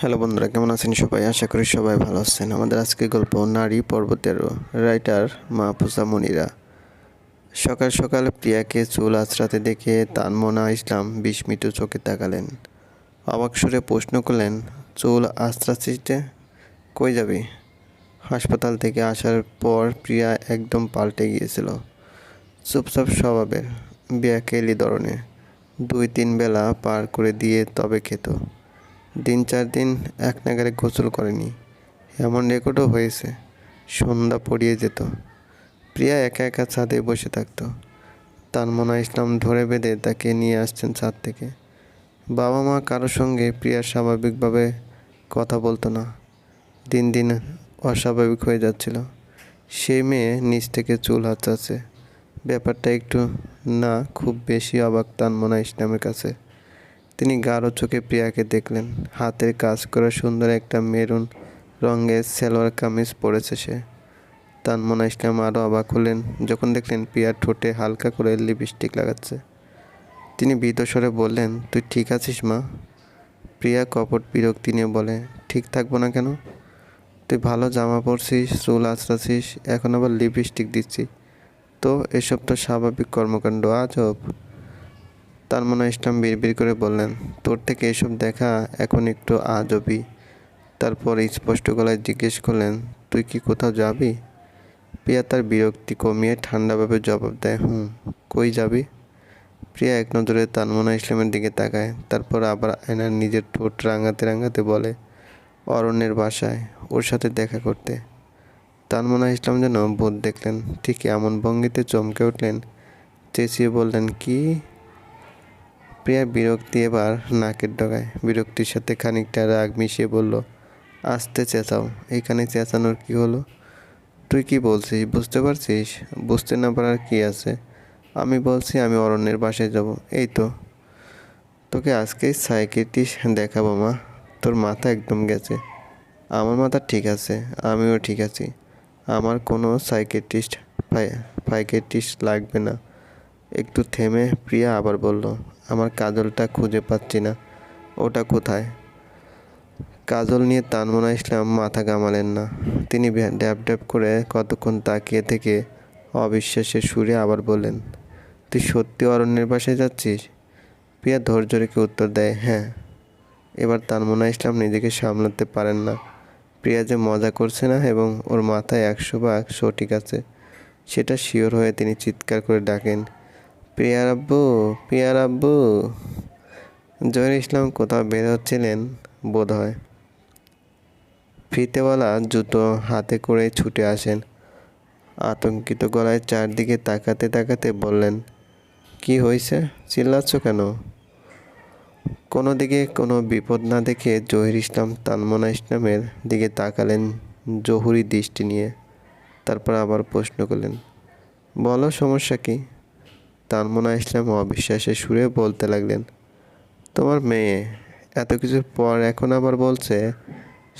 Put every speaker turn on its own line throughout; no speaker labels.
Hello বন্ধুরা, কেমন আছেন সবাই? আশা করি সবাই ভালো আছেন। আমাদের আজকে গল্প নারী পর্বতের রাইটার মাহফুজা মনিরা। সকাল সকাল প্রিয়াকে চুল আঁচড়াতে দেখে তানমনা ইসলাম বিস্মিত চোখে তাকালেন। অবাক সুরে প্রশ্ন করলেন, চুল আঁচড়াচ্ছিতে কই যাবি? হাসপাতাল থেকে আসার পর প্রিয়া একদম পাল্টে গিয়েছিল। চুপচাপ স্বভাবের বিয়াকেলি ধরনের দুই তিন বেলা পার করে দিয়ে তবে খেত। দিন চার দিন এক নাগারে গোসল করেনি। এমন রেকর্ডও হয়েছে, সন্ধ্যা পড়িয়ে যেত। প্রিয়া একা একা ছাদে বসে থাকতো। তার মনা ইসলাম ধরে বেঁধে তাকে নিয়ে আসছেন ছাদ থেকে। বাবা মা কারোর সঙ্গে প্রিয়া স্বাভাবিকভাবে কথা বলতো না। দিন দিন অস্বাভাবিক হয়ে যাচ্ছিল। সেই মেয়ে নিচ থেকে চুল হাতাচ্ছে ব্যাপারটা একটু না, খুব বেশি অবাক তানমনা ইসলামের কাছে। তিনি গাঢ় চোখে প্রিয়াকে দেখলেন। হাতের কাজ করা সুন্দর একটা মেরুন রঙের সেলোয়ার কামিজ পরেছে সে। তানমনা ইসলাম আরও অবাক হলেন যখন দেখলেন প্রিয়ার ঠোঁটে হালকা করে লিপস্টিক লাগাচ্ছে। তিনি ভীত স্বরে বললেন, তুই ঠিক আছিস, মা? প্রিয়া কপট বিরক্তি নিয়ে বলে, ঠিক থাকব না কেন? তুই ভালো জামা পরছিস, চুল আঁচড়াছিস এখন আবার লিপস্টিক দিচ্ছি। তো এসব তো স্বাভাবিক কর্মকাণ্ড, আজব। তার মনে ইসলাম বিড়বিড় করে বললেন, তোর থেকে এসব দেখা এখন একটু আজবই তারপর স্পষ্ট গলায় জিজ্ঞেস করলেন, তুই কি কোথাও যাবি? প্রিয়া তার বিরক্তি কমিয়ে ঠান্ডাভাবে জবাব দেয়, হুম, কই যাবি? প্রিয়া এক নজরে তানমনা ইসলামের দিকে তাকায়, তারপর আবার আয়নার নিজের ঠোঁট রাঙাতে রাঙাতে বলে, অরণ্যের বাসায়, ওর সাথে দেখা করতে। তানমনা ইসলাম যেন বোধ দেখলেন, ঠিক এমন ভঙ্গিতে চমকে উঠলেন, চেঁচিয়ে বললেন, কি? প্রিয়া বিরক্তি এবার নাকের ডগায়। বিরক্তির সাথে খানিকটা রাগ মিশিয়ে বলল, আসতে চেঁচাও এইখানে চেঁচানোর কি হলো? তুই কি বলছিস, বুঝতে পারছিস? বুঝতে না পারার কি আছে? আমি বলছি আমি অরণ্যের বাসায় যাব, এই তো। তোকে আজকেই সাইকেটিস্ট দেখাবো, মা। তোর মাথা একদম গেছে। আমার মাথা ঠিক আছে, আমিও ঠিক আছি। আমার কোনো সাইকেটিস্ট ফাইকেটিস্ট লাগবে না। একটু থেমে প্রিয়া আবার বলল আমার কাজলটা খুঁজে পাচ্ছি না। ওটা কোথায়? কাজল নিয়ে তানমনা ইসলাম মাথা গামালেন না। তিনি ড্যাব ড্যাব করে কতক্ষণ তাকিয়ে থেকে অবিশ্বাসের সুরে আবার বললেন, তুই সত্যি অরণ্যের পাশে যাচ্ছিস? প্রিয়া ধৈর্য রেখে উত্তর দেয় হ্যাঁ। এবার তানমনা ইসলাম নিজেকে সামলাতে পারেন না। প্রিয়া যে মজা করছে না এবং ওর মাথায় একশো ভাগ সঠিক আছে, সেটা শিওর হয়ে তিনি চিৎকার করে ডাকেন প্রিয়ার আব্বু প্রিয়ার আব্বু। জহির ইসলাম কোথাও বের হচ্ছিলেন বোধ হয় ফিতেওয়ালা জুতো হাতে করে ছুটে আসেন। আতঙ্কিত গলায় চারদিকে তাকাতে তাকাতে বললেন, কি হয়েছে চিল্লাচ্ছ কেন? কোনো দিকে কোনো বিপদ না দেখে জহির ইসলাম তানমনা ইসলামের দিকে তাকালেন জহুরি দৃষ্টি নিয়ে। তারপর আবার প্রশ্ন করলেন, বলো সমস্যা কি? তানমনা ইসলাম অবিশ্বাসের সুরে বলতে লাগলেন, তোমার মেয়ে এত কিছুর পর এখন আবার বলছে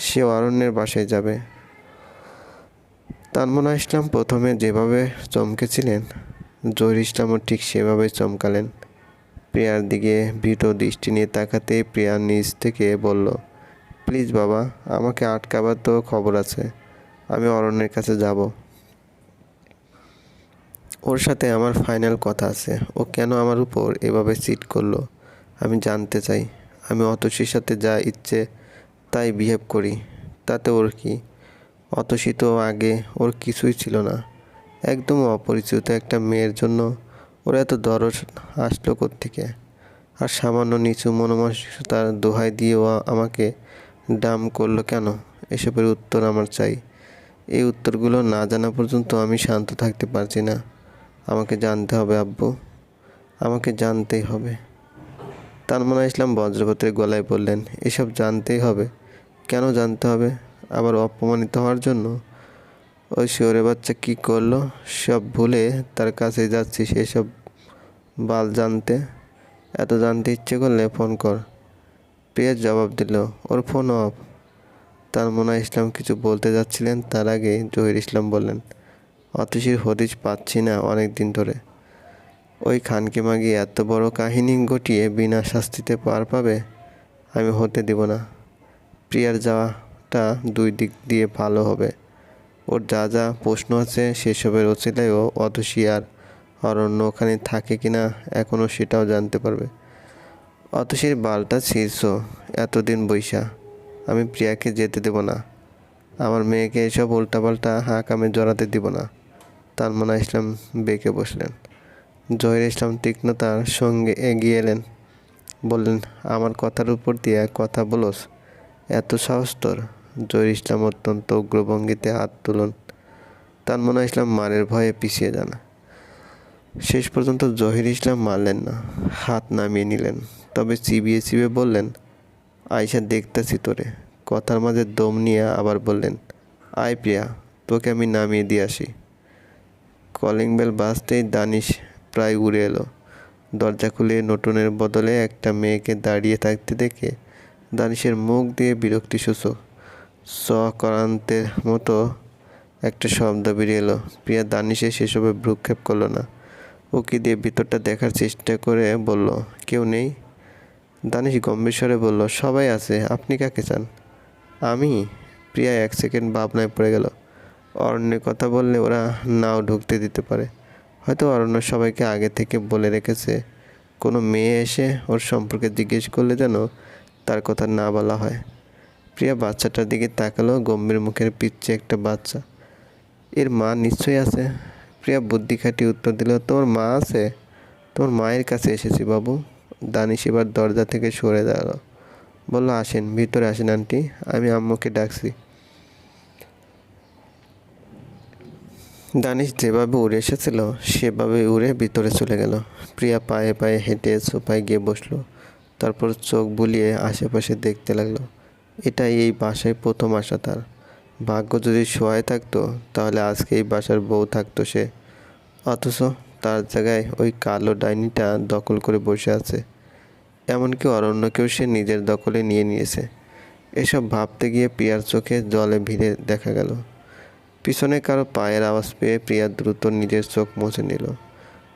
সে অরণ্যের বাসায় যাবে। তানমনা ইসলাম প্রথমে যেভাবে চমকেছিলেন, জহির ইসলামও ঠিক সেভাবে চমকালেন। প্রিয়ার দিকে ভীত দৃষ্টি নিয়ে তাকাতেই প্রিয়ার নিজ থেকে বলল, প্লিজ বাবা, আমাকে আটকাবার তো খবর আছে। আমি অরণ্যের কাছে যাব। ওর সাথে আমার ফাইনাল কথা আছে। ও কেন আমার উপর এভাবে চিট করল? আমি জানতে চাই। আমি অতসীর সাথে যা ইচ্ছে তাই বিহেভ করি। তাতে ওর কি? অতসী তো আগে ওর কিছুই ছিল না। একদম অপরিচিত একটা মেয়ের জন্য ওর এত দরজ আসলো থেকে আর সামান্য নিচু মনোমানসিকতার দোহাই দিয়ে ও আমাকে ডাম করল কেন? এসবের উত্তর আমার চাই। এই উত্তরগুলো না জানা পর্যন্ত আমি শান্ত থাকতে পারছি না। আমাকে জানতে হবে, আব্বু। আমাকে জানতেই হবে। তানমনা ইসলাম বজ্রপাতের গলায় বললেন, এসব জানতেই হবে। কেন জানতে হবে? আবার অপমানিত হওয়ার জন্য? ওই শিওরে বাচ্চা কি করল? সব ভুলে তার কাছে যাচ্ছি সেসব বাল জানতে। এত জানতে ইচ্ছে করলে ফোন কর। প্রিয়ার জবাব দিল, ওর ফোন অফ। তার মনে ইসলাম কিছু বলতে যাচ্ছিলেন, তার আগে জহির ইসলাম বললেন অতসীর হদিস পাচ্ছি না অনেক দিন ধরে। ওই খানকে মাগি এত বড় কাহিনী ঘটিয়ে বিনা শাস্তিতে পার পাবে, আমি হতে দিব না। প্রিয়ার যাওয়াটা দুই দিক দিয়ে ভালো হবে। ওর যা যা প্রশ্ন আছে সেসবের ওসিলায়ও অতসী আর অরণ্য ওখানে থাকে কি না এখনও সেটাও জানতে পারবে। অতসীর বালটা ছিঁড়ছ, এতদিন বৈশা, আমি প্রিয়াকে যেতে দেব না। আমার মেয়েকে এসব উল্টাপাল্টা হাঁকামে জড়াতে দিব না। তানমনা ইসলাম বেঁকে বসলেন। জহির ইসলাম তীক্ষ্ণতার সঙ্গে এগিয়ে এলেন। বললেন, আমার কথার উপর দিয়ে কথা বলোস, এত সাহস তোর। জহির ইসলাম অত্যন্ত উগ্রভঙ্গিতে হাত তুলন। তানমনা ইসলাম মারের ভয়ে পিছিয়ে যান। শেষ পর্যন্ত জহির ইসলাম মারলেন না, হাত নামিয়ে নিলেন। তবে চিবিয়ে চিবিয়ে বললেন আয়সা দেখতেছি তোরে। কথার মাঝে দম নিয়ে আবার বললেন, আয় প্রিয়া, তোকে আমি নামিয়ে দিয়ে আসি। কলিং বেল বাজতেই দানিশ প্রায় উড়ে এলো। দরজা খুলে নতুনের বদলে একটা মেয়েকে দাঁড়িয়ে থাকতে দেখে দানিশের মুখ দিয়ে বিরক্তি সূচক সকরান্তের মতো একটা শব্দ বেরিয়ে এলো। প্রিয়া দানিশে সেসবে ভ্রুক্ষেপ করল না। উকি দিয়ে ভিতরটা দেখার চেষ্টা করে বলল, কেউ নেই? দানিশ গম্ভীর স্বরে বলল, সবাই আছে, আপনি কাকে চান? আমি? প্রিয়া এক সেকেন্ড ভাবনায় পড়ে গেল। অরণ্যের কথা বললে ওরা নাও ঢুকতে দিতে পারে। হয়তো অরণ্য সবাইকে আগে থেকে বলে রেখেছে। কোনো মেয়ে এসে ওর সম্পর্কে জিজ্ঞেস করলে যেন তার কথা না বলা হয়। প্রিয়া বাচ্চাটার দিকে তাকালো, গম্ভীর মুখের পিচ্ছে একটা বাচ্চা। এর মা নিশ্চয়ই আছে। প্রিয়া বুদ্ধি খাটিয়ে উত্তর দিল, তোর মা আছে? তোর মায়ের কাছে এসেছি বাবু। দানিশ এবার দরজা থেকে সরে দাঁড়াল। বলল, আসেন, ভিতরে আসেন, আন্টি। আমি আম্মুকে ডাকছি। দানিশ যেভাবে উড়ে এসেছিল, সেভাবে উড়ে ভিতরে চলে গেল। প্রিয়া পায়ে পায়ে হেঁটে সোফায় গিয়ে বসল। তারপর চোখ বুলিয়ে আশেপাশে দেখতে লাগল, এটাই এই বাসায় প্রথম আসা তার। ভাগ্য যদি শোয়ায় থাকতো, তাহলে আজকে এই বাসার বউ থাকতো সে। অথচ তার জায়গায় ওই কালো ডাইনিটা দখল করে বসে আছে। এমনকি অরণ্যকেও সে নিজের দখলে নিয়ে নিয়েছে। এসব ভাবতে গিয়ে পিয়ার চোখে জলে ভিড়ে দেখা গেল। পিছনে কারও পায়ের আওয়াজ পেয়ে প্রিয়া দ্রুত নিজের চোখ মুছে নিল।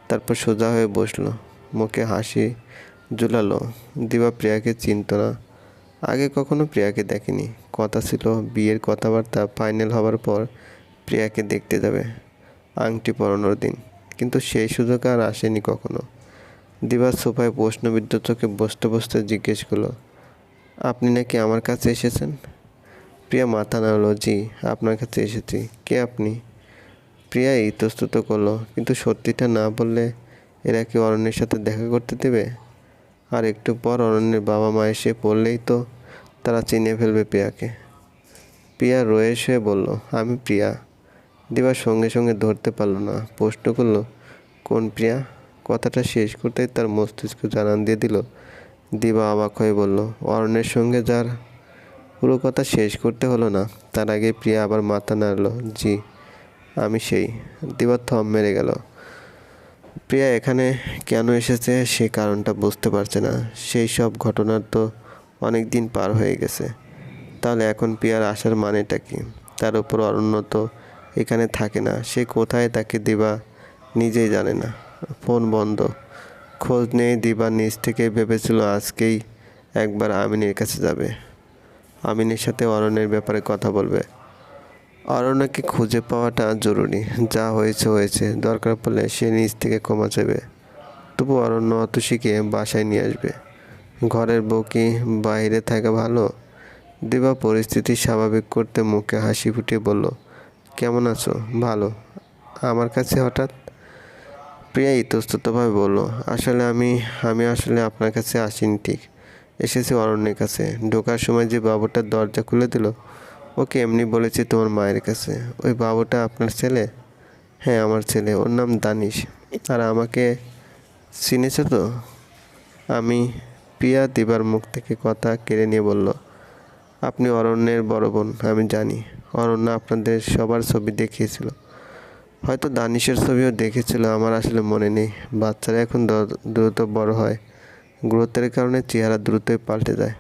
তারপর সোজা হয়ে বসল। মুখে হাসি জুলালো। দিবা প্রিয়াকে চিনত না। আগে কখনো প্রিয়াকে দেখেনি। কথা ছিল বিয়ের কথাবার্তা ফাইনাল হওয়ার পর প্রিয়াকে দেখতে যাবে আংটি পরানোর দিন। কিন্তু সেই সুযোগ আর আসেনি কখনো। দিবার সোফায় প্রশ্নবিদ্ধ চোখে বসতে বসতে জিজ্ঞেস করল, আপনি নাকি আমার কাছে এসেছেন? প্রিয়া মাথা নাড়লো, জি, আপনার কাছে এসেছি। কে আপনি? প্রিয়া ইতস্তত করল, কিন্তু সত্যিটা না বললে এরা কি অরণ্যের সাথে দেখা করতে দেবে? আর একটু পর অরণ্যের বাবা মা এসে পড়লেই তো, তারা চিনে ফেলবে প্রিয়াকে। প্রিয়া রয়ে শুয়ে বলল, আমি প্রিয়া। দিবার সঙ্গে সঙ্গে ধরতে পারল না, প্রশ্ন করল, কোন প্রিয়া? কথাটা শেষ করতেই তার মস্তিষ্ক জানান দিয়ে দিল। দিবা অবাক হয়ে বলল, অরণ্যের সঙ্গে যার পুরো কথা শেষ করতে হলো না। তার আগে প্রিয়া আবার মাথা নাড়লো, জি, আমি সেই। দিবার থম মেরে গেল। প্রিয়া এখানে কেন এসেছে সে কারণটা বুঝতে পারছে না। সেই সব ঘটনার তো অনেক দিন পার হয়ে গেছে। তাহলে এখন প্রিয়ার আসার মানেটা কি? তার উপর অরণ্য তো এখানে থাকে না। সে কোথায় তাকে দিবা নিজেই জানে না। ফোন বন্ধ। খোঁজ নেই দিবা নিজ থেকে। ভেবেছিল আজকেই একবার আমিনের কাছে যাবে। আমিনের সাথে অরণ্যের ব্যাপারে কথা বলবে। অরণ্যকে খুঁজে পাওয়াটা জরুরি। যা হয়েছে হয়েছে। দরকার পড়লে সে নিজ থেকে ক্ষমা চাইবে। তবু অরণ্য অতসীকে বাসায় নিয়ে আসবে। ঘরের বউ কি বাইরে থাকা ভালো? দিবা পরিস্থিতি স্বাভাবিক করতে মুখে হাসি ফুটিয়ে বলল, কেমন আছো? ভালো। আমার কাছে হঠাৎ? প্রিয়া ইতস্ততভাবে বলল, আসলে আমি আমি আসলে আপনার কাছে আসিনি ঠিক। এসেছি অরণ্যের কাছে। ঢোকার সময় যে বাবুটার দরজা খুলে দিল, ওকে এমনি বলেছি তোমার মায়ের কাছে। ওই বাবুটা আপনার ছেলে? হ্যাঁ আমার ছেলে। ওর নাম দানিশ। আর আমাকে চিনেছ তো? আমি প্রিয়া দিবার মুখ থেকে কথা কেড়ে নিয়ে বলল, আপনি অরণ্যের বড় বোন, আমি জানি। অরণ্য আপনাদের সবার ছবি দেখিয়েছিল। হয়তো দানিশের ছবিও দেখেছিল, আমার আসলে মনে নেই। বাচ্চারা এখন দ্রুত বড় হয়। গুরুত্বের কারণে চেহারা দ্রুতই পাল্টে যায়।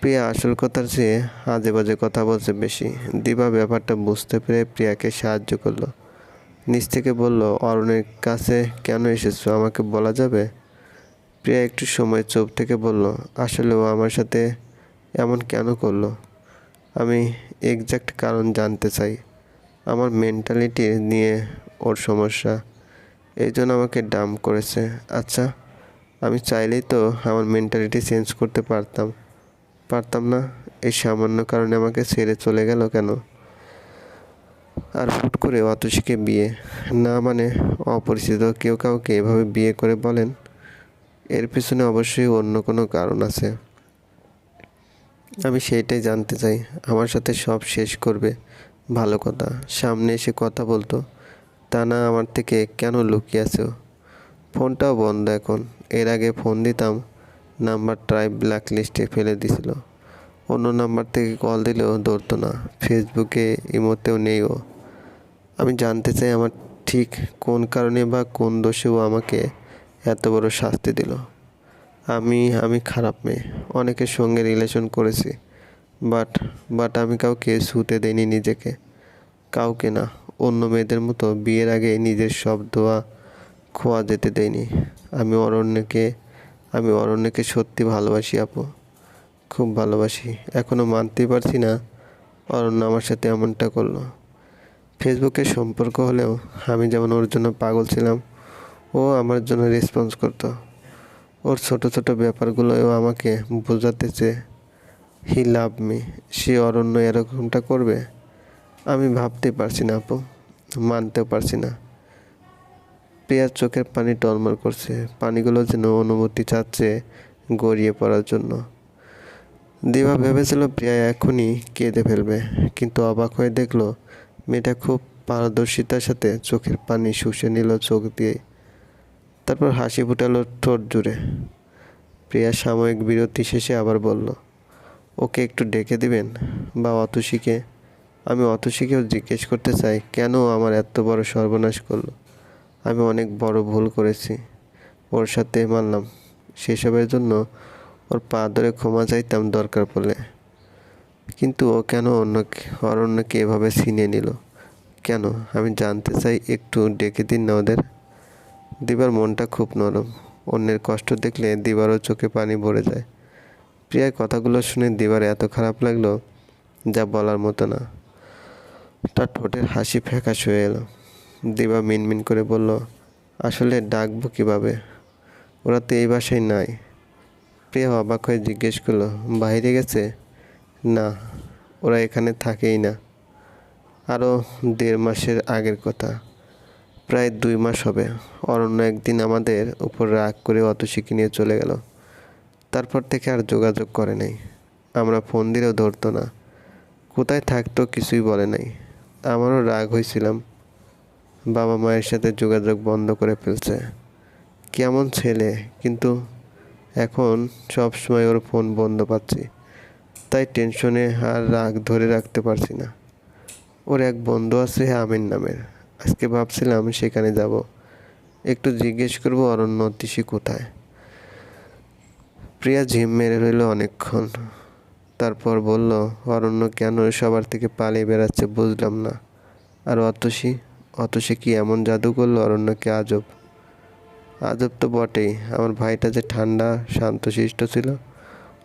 প্রিয়া আসল কথার চেয়ে আজে বাজে কথা বলছে বেশি। দিবা ব্যাপারটা বুঝতে পেরে প্রিয়াকে সাহায্য করল। নিচ থেকে বলল, অরুণের কাছে কেন এসেছ? আমাকে বলা যাবে? প্রিয়া একটু সময় চুপ থেকে বলল, আসলে ও আমার সাথে এমন কেন করল? আমি এক্স্যাক্ট কারণ জানতে চাই। আমার মেন্টালিটি নিয়ে ওর সমস্যা। এই জন্য আমাকে ডাম করেছে। আচ্ছা। আমি চাইলেই তো আমার মেন্টালিটি চেঞ্জ করতে পারতাম। পারতাম না, এই সামান্য কারণে আমাকে ছেড়ে চলে গেল কেন? আর হুট করে অতসীকে বিয়ে। না মানে অপরিচিত কেউ কাউকে এভাবে বিয়ে করে বলেন? এর পিছনে অবশ্যই অন্য কোনো কারণ আছে। আমি সেইটাই জানতে চাই। আমার সাথে সব শেষ করবে। ভালো কথা। সামনে এসে কথা বলতো। তা না আমার থেকে কেন লুকিয়ে আছো? ফোনটাও বন্ধ এখন। এর আগে ফোন দিতাম নাম্বার ট্রাই ব্ল্যাক লিস্টে ফেলে দিছিল। অন্য নাম্বার থেকে কল দিলেও ধরতো না ফেসবুকে ইমোতেও নেই ও আমি জানতে চাই আমার ঠিক কোন কারণে বা কোন দোষে ও আমাকে এত বড় শাস্তি দিল। আমি আমি খারাপ মেয়ে, অনেকের সঙ্গে রিলেশন করেছি বাট বাট আমি কাউকে ছুতে দেইনি নিজেকে। কাউকে না, অন্য মেয়েদের মতো বিয়ের আগে নিজের সব দোয়া খোয়া যেতে দেয়নি আমি অরণ্যকে আমি অরণ্যকে সত্যি ভালোবাসি, আপু। খুব ভালোবাসি। এখনও মানতেই পারছি না অরণ্য আমার সাথে এমনটা করল। ফেসবুকে সম্পর্ক হলেও আমি যেমন ওর জন্য পাগল ছিলাম, ও আমার জন্য রেসপন্স করতো। ওর ছোট ছোট ব্যাপারগুলোও আমাকে বোঝাতে চেয়ে হি লাভ মি। সে অরণ্য এরকমটা করবে? আমি ভাবতে পারছি না, আপু। মানতেও পারছি না। প্রিয়ার চোখের পানি টলমল করছে। পানিগুলো যেন অনুমতি চাচ্ছে গড়িয়ে পড়ার জন্য। দিবা ভেবেছিল প্রিয়া এখনই কেঁদে ফেলবে, কিন্তু অবাক হয়ে দেখল, মেয়েটা খুব পারদর্শিতার সাথে চোখের পানি শুষে নিল চোখ দিয়ে। তারপর হাসি ফুটালো ঠোঁট জুড়ে। প্রিয়া সাময়িক বিরতি শেষে আবার বলল, ওকে একটু ডেকে দিবেন? বা অতসীকে? আমি অতসীকেও জিজ্ঞেস করতে চাই, কেন আমার এত বড় সর্বনাশ করল? আমি অনেক বড় ভুল করেছি। ওর সাথে মানলাম। সেসবের জন্য ওর পা ধরে ক্ষমা চাইতাম দরকার পড়লে। কিন্তু ও কেন অন্যকে অরণ্যকে এভাবে ছিনিয়ে নিল? কেন? আমি জানতে চাই একটু ডেকে দিন না ওদের। দিবার মনটা খুব নরম। অন্যের কষ্ট দেখলে দিবারও চোখে পানি ভরে যায়। প্রিয়ার কথাগুলো শুনে দিবার এত খারাপ লাগল যা বলার মতো না। তার ঠোঁটের হাসি ফ্যাকাশ হয়ে এলো। দিবা মিনমিন করে বলল, আসলে ডাকবো কীভাবে? ওরা তো এই বাসায় নাই। প্রিয়া অবাক হয়ে জিজ্ঞেস করল, বাইরে গেছে? না, ওরা এখানে থাকেই না। আরও দেড় মাসের আগের কথা। প্রায় দুই মাস হবে। অরণ্য একদিন আমাদের উপর রাগ করে অত অতসীকে নিয়ে চলে গেল। তারপর থেকে আর যোগাযোগ করে নাই। আমরা ফোন দিলেও ধরতো না। কোথায় থাকতো কিছুই বলে নাই। আমারও রাগ হয়েছিলাম। বাবা মায়ের সাথে যোগাযোগ বন্ধ করে ফেলছে। কেমন ছেলে, কিন্তু এখন সব সময় ওর ফোন বন্ধ পাচ্ছি। তাই টেনশনে আর রাগ ধরে রাখতে পারছি না। ওর এক বন্ধু আছে আমিন নামের। আজকে ভাবছিলাম সেখানে যাব। একটু জিজ্ঞেস করব অরণ্য তিসি কোথায়। প্রিয়া ঝিম মেরে রইল অনেকক্ষণ। তারপর বলল, অরণ্য কেন সবার থেকে পালিয়ে বেড়াচ্ছে বুঝলাম না। আর অতসী? অতসী কি এমন জাদু করল অরণ্যকে আজব? আজব তো বটেই, আমার ভাইটা যে ঠান্ডা শান্তশিষ্ট ছিল,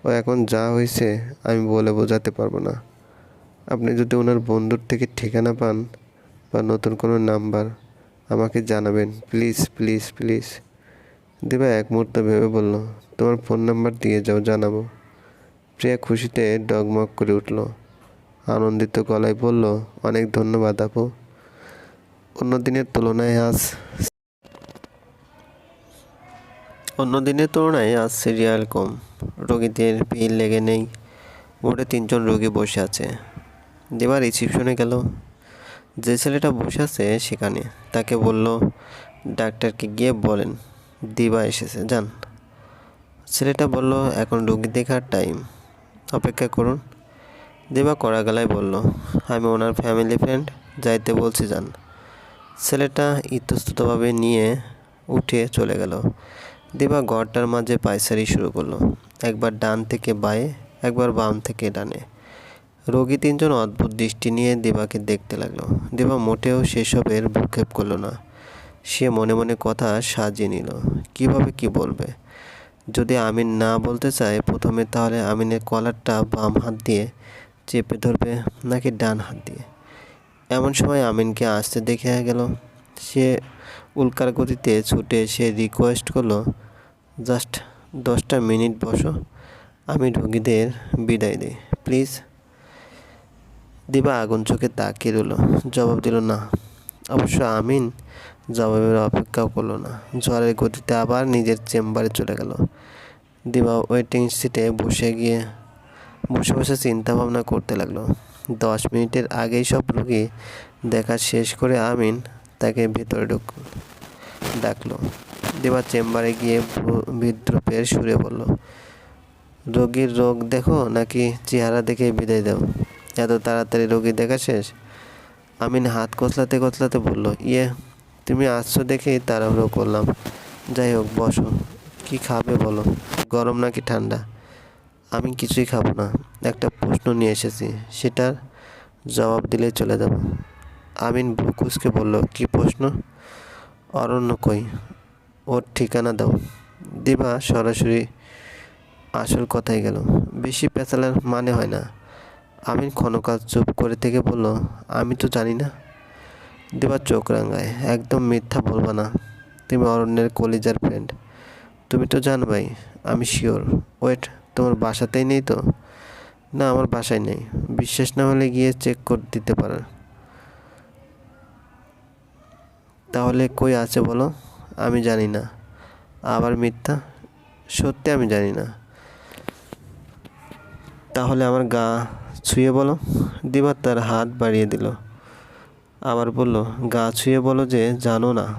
ও এখন যা হয়েছে আমি বলে বোঝাতে পারব না। আপনি যদি ওনার বন্ধুর থেকে ঠিকানা পান বা নতুন কোনো নাম্বার, আমাকে জানাবেন। Please please please. দিবা এক মুহূর্ত ভেবে বলল, তোমার ফোন নাম্বার দিয়ে যাও, জানাব। প্রিয়া খুশিতে ডগমগ করে উঠল। আনন্দিত গলায় বলল, অনেক ধন্যবাদ আপু। অন্য দিনের তুলনায় আজ অন্য দিনের তুলনায় আজ সিরিয়াল কম। রোগীদের ভিড় লেগে নেই। মোটে তিনজন রোগী বসে আছে। দেবা রিসিপশনে গেল। যে ছেলেটা বসে আছে সেখানে। তাকে বলল, ডাক্তারকে গিয়ে বলেন, দিবা এসেছে, যান। ছেলেটা বলল, এখন রোগী দেখার টাইম। অপেক্ষা করুন। দেবা কড়া গলায় বলল, আমি ওনার ফ্যামিলি ফ্রেন্ড, যাইতে বলছি, যান। ছেলেটা ইতস্ততভাবে নিয়ে উঠে চলে গেল। দিবা ঘরটার মাঝে পায়চারি শুরু করল। একবার ডান থেকে বায়ে, একবার বাম থেকে ডানে। রোগী তিনজন অদ্ভুত দৃষ্টি নিয়ে দেবাকে দেখতে লাগল। দেবা মোটেও সেসবের ভূক্ষেপ করল না। সে মনে মনে কথা সাজিয়ে নিল, কীভাবে কি বলবে? যদি আমিন না বলতে চায়, প্রথমে তাহলে আমিনের কলারটা বাম হাত দিয়ে চেপে ধরবে নাকি ডান হাত দিয়ে? এমন সময় আমিনকে আসতে দেখে গেল। সে উল্কার গতিতে ছুটে সে রিকোয়েস্ট করল, জাস্ট দশটা মিনিট বসো, আমি রোগীদের বিদায় দিই, প্লিজ। দিবা আগুন চোখে তাকিয়ে রইল, জবাব দিল না। অবশ্য আমিন জবাবের অপেক্ষাও করল না ঝড়ের গতিতে আবার নিজের চেম্বারে চলে গেল। দিবা ওয়েটিং সিটে বসে গিয়ে, বসে বসে চিন্তা ভাবনা করতে লাগল। দশ মিনিটের আগেই সব রুগী দেখা শেষ করে আমিন তাকে ভেতরে ঢুক, ডাকলো। দেবা চেম্বারে গিয়ে বিদ্রুপের সুরে বলল, রোগীর রোগ দেখো নাকি চেহারা দেখে বিদায় দাও। এত তাড়াতাড়ি রোগী দেখা শেষ? আমিন হাত কচলাতে কচলাতে বলল ইয়ে তুমি আসছো দেখেই তাড়াহুড়ো করলাম। যাই হোক, বসো। কি খাবে বলো? গরম নাকি ঠান্ডা? আমি কিছুই খাব না। একটা প্রশ্ন নিয়ে এসেছি, সেটার জবাব দিলে চলে যাব। আমিন বুকুসকে বলল, কি প্রশ্ন? অরণ্য কই, ওর ঠিকানা দাও। দিবা সরাসরি আসল কথাই গেল, বেশি পেঁচালের মানে হয় না। আমিন ক্ষণকাল চুপ করে থেকে বলল, আমি তো জানি না। দেবার চোখ রাঙায়, একদম মিথ্যা বলবা না। তুমি অরণ্যের কলিজার ফ্রেন্ড তুমি তো জানবাই আমি শিওর ওয়েট তোমার বাসাতেই নেই তো? না, আমার বাসায় নেই। বিশ্বাস না হলে গিয়ে চেক করে দিতে পারো। তাহলে কই আছে বলো? আমি জানি না। আবার মিথ্যা? সত্যি আমি জানি না। তাহলে আমার গা ছুঁয়ে বলো। দিবা তার হাত বাড়িয়ে দিল। আবার বলল, গা ছুঁয়ে বলো যে জানো না।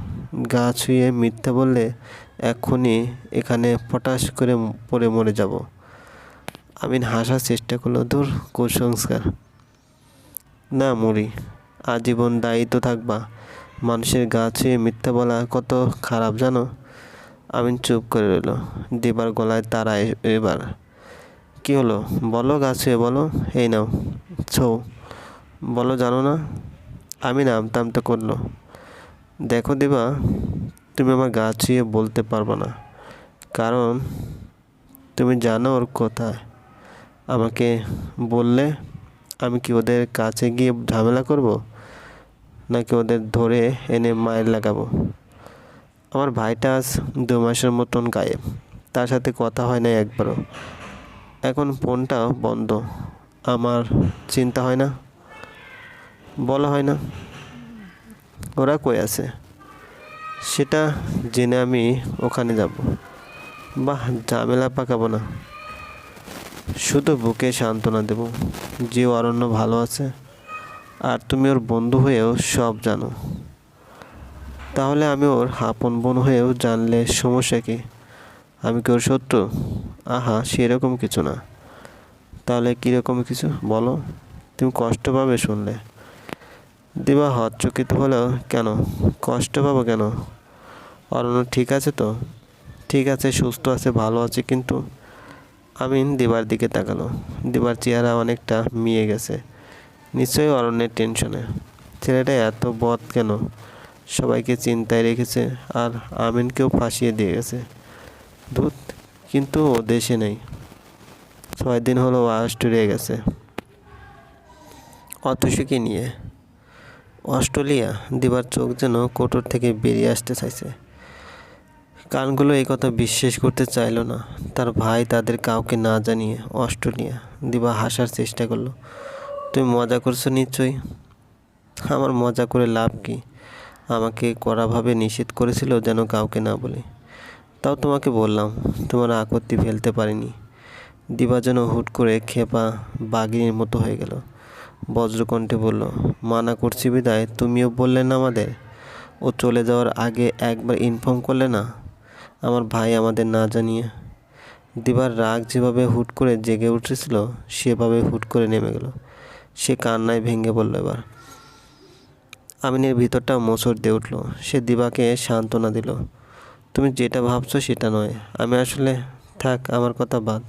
গা ছুঁয়ে মিথ্যা বললে এক্ষুনি এখানে ফটাস করে পড়ে মরে যাব। আমিন হাসার চেষ্টা করল, দূর কুসংস্কার। না মরি আজীবন দায়িত্ব থাকবা। মানুষের গা ছুঁয়ে মিথ্যা বলা কত খারাপ, জানো? আমিন চুপ করে রইল, দিবার গলায় তারা এবার। কি হলো? বলো, গা ছুঁয়ে বলো। এই নাও, ছৌ। বলো, জানো না? আমি নামতে নামতে করল। দেখো দিবা, তুমি আমার গা ছুঁয়ে বলতে পারবে না। কারণ, তুমি জানো ওর কোথায় আমাকে বললে, আমি কি ওদের কাছে গিয়ে ঝামেলা করব, নাকি ওদের ধরে এনে মায়ের লাগাবো? আমার ভাইটা আজ দু মাসের মতন গায়েব। তার সাথে কথা হয় না একবারও। এখন ফোনটাও বন্ধ। আমার চিন্তা হয় না। বলা হয় না। ওরা কই আছে? সেটা জেনে আমি ওখানে যাব। বাহ, ঝামেলা পাকাবো না। শুধু বুকে সান্ত্বনা দেব। যে অরণ্য ভালো আছে, আর তুমি ওর বন্ধু হয়েও সব জানো। তাহলে আমি ওর আপন বোন হয়েও জানলে সমস্যা কি? আমি কি ওর শত্রু? আহা, সেরকম কিছু না। তাহলে কীরকম কিছু? বলো। তুমি কষ্ট পাবে শুনলে। দিবা হতচকিত হলেও কেন? কষ্ট পাবো কেন? অরণ্য ঠিক আছে তো? ঠিক আছে, সুস্থ আছে, ভালো আছে, কিন্তু আমিন দিবার দিকে তাকালো। দিবার চেহারা অনেকটা মিয়ে গেছে। নিশ্চয়ই অরণ্যের টেনশনে। ছেলেটা এত বদ কেন? সবাইকে চিন্তায় রেখেছে আর আমিনকেও ফাঁসিয়ে দিয়ে গেছে। দুধ কিন্তু ও দেশে নেই। ছয় দিন হলো অস্ট্রেলিয়া গেছে। অতসুকে নিয়ে। অস্ট্রেলিয়া, দিবার চোখ যেন কোটর থেকে বেরিয়ে আসতে চাইছে। কানগুলো এই কথা বিশ্বাস করতে চাইলো না। তার ভাই তাদের কাউকে না জানিয়ে অস্ট্রেলিয়া দিবা হাসার চেষ্টা করল। তুমি মজা করছ নিশ্চয়ই। আমার মজা করে লাভ কি? আমাকে কড়াভাবে নিষেধ করেছিল যেন কাউকে না বলি। তাও তোমাকে বললাম, তোমার আপত্তি ফেলতে পারিনি। দিবা যেন হুট করে খেপা বাঘিনীর মতো হয়ে গেল। বজ্রকণ্ঠে বলল, মানা করছি বিদায়, তুমিও বললে না আমাদের? ও চলে যাওয়ার আগে একবার ইনফর্ম করলে না? আমার ভাই আমাদের না জানিয়ে দিবার রাগ যেভাবে হুট করে জেগে উঠেছিল, সেভাবে হুট করে নেমে গেল। সে কান্নায় ভেঙে পড়ল এবার। আমিনের ভিতরটা মোচড় দিয়ে উঠল। সে দিবাকে সান্ত্বনা দিল, তুমি যেটা ভাবছ সেটা নয়। আমি আসলে, থাক, আমার কথা বাদ।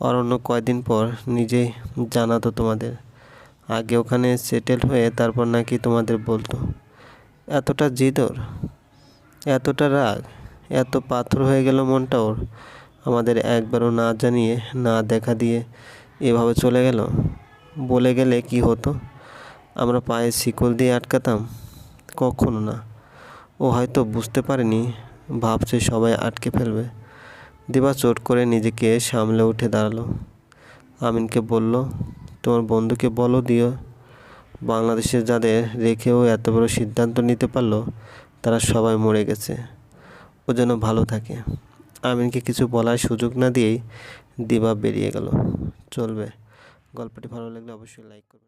অরণ্য কয়দিন পর নিজেই জানাতো তোমাদের। আগে ওখানে সেটেল হয়ে তারপর নাকি তোমাদের বলতো, এতটা জিদ ওর এতটা রাগ? এত পাথর হয়ে গেল মনটা ওর। আমাদের একবারও না জানিয়ে, না দেখা দিয়ে এভাবে চলে গেল। বলে গেলে কি হতো? আমরা পায়ে শিকল দিয়ে আটকাতাম? কখনো না। ও হয়তো বুঝতে পারেনি, ভাবছে সবাই আটকে ফেলবে। দিবা চোট করে নিজেকে সামলে উঠে দাঁড়াল। আমিনকে বলল, তোমার বন্ধুকে বলো দিও। বাংলাদেশের যাদের রেখেও এত বড় সিদ্ধান্ত নিতে পারল, তারা সবাই মরে গেছে। ও যেন ভালো থাকে। আমিনকে কিছু বলার সুযোগ না দিয়েই দিবা বেরিয়ে গেল। চলবে। গল্পটি ভালো লাগলে অবশ্যই লাইক করবেন।